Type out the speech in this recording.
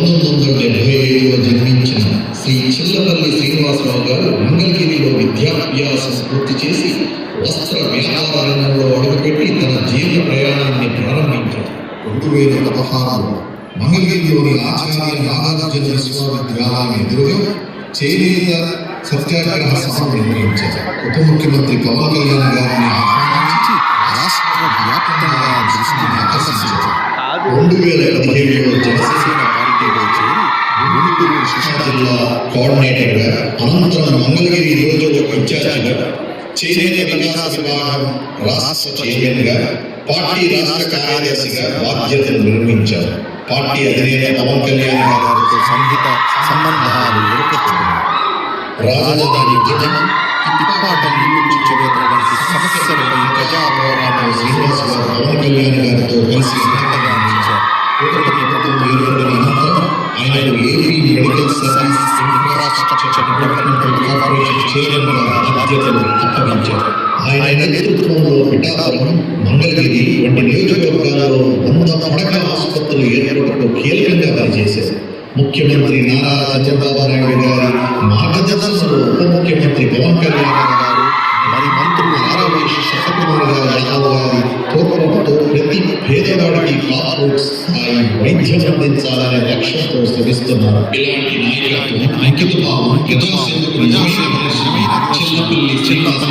పంతొమ్మిది వందల డెబ్బై ఏడులో జన్మించిన శ్రీ చిల్లపల్లి శ్రీనివాసరావు గారు మంగళగిరిలో విద్యాభ్యాసం పూర్తి చేసి వస్త్ర వ్యాపార రంగంలో అడుగుపెట్టి తన జీవన ప్రయాణాన్ని ప్రారంభించారు. రెండు వేల పదహారులో మంగళగిరిలోని ఆచార్య నాగార్జున విశ్వవిద్యాలయం ఎదురుగా చేనేత సత్యాగ్రహ సభ నిర్వహించారు. ఉప ముఖ్యమంత్రి పవన్ కళ్యాణ్ గారిని ఆహ్వానించి రాష్ట్ర వ్యాప్తంగా దృష్టిని ఆకర్షించారు. రెండు వేల పదిహేడులో జనసేన కోఆర్డినేటర్గా అనంతరం మంగళగిరి నియోజకవర్గ ఇన్ఛార్జిగా చేనేత వికాస విభాగం రాష్ట్ర చైర్మన్గా పార్టీ రాష్ట్ర కార్యదర్శిగా బాధ్యతలు నిర్వహించారు. పార్టీ అధినేత పవన్ కళ్యాణ్ గారు వారితో సంహిత సంబంధాలు ఏర్పడుతున్నాయి. రాజధాని ఉద్యమం తిప్పాటం ఇల్లు వంటి సమస్యలపై ప్రజా పోరాటం శ్రీనివాస్ గారు పవన్ కళ్యాణ్ గారితో కలిసి అంతగా నిలిచారు. కూటమి ప్రభుత్వం ఏర్పడిన అనంతరం ఆయనకు ఏపీ మెడికల్ ఆయన నేతృత్వంలో పిఠాపురం మంగళగిరి వంటి నియోజకవర్గాల్లో వంద పడకల ఆసుపత్రులు ఏర్పాటులో కీలకంగా పనిచేశారు ముఖ్యమంత్రి నారా చంద్రబాబు నాయుడు గారి మార్గదర్శనంలో ఉప ముఖ్యమంత్రి పవన్ కళ్యాణ్ గారు మరి మంత్రులు ఆరవేశ శతకుమారుగా యాదవ్ గారి తోడ్పాటుతో ప్రతి పేదవాడికి కార్పొరేట్ వైద్యం అందించాలనే లక్ష్యంతో శ్రమిస్తున్నారు ఇలాంటి నాయకత్వం అంకిత భావం చిన్నపిల్లి గారు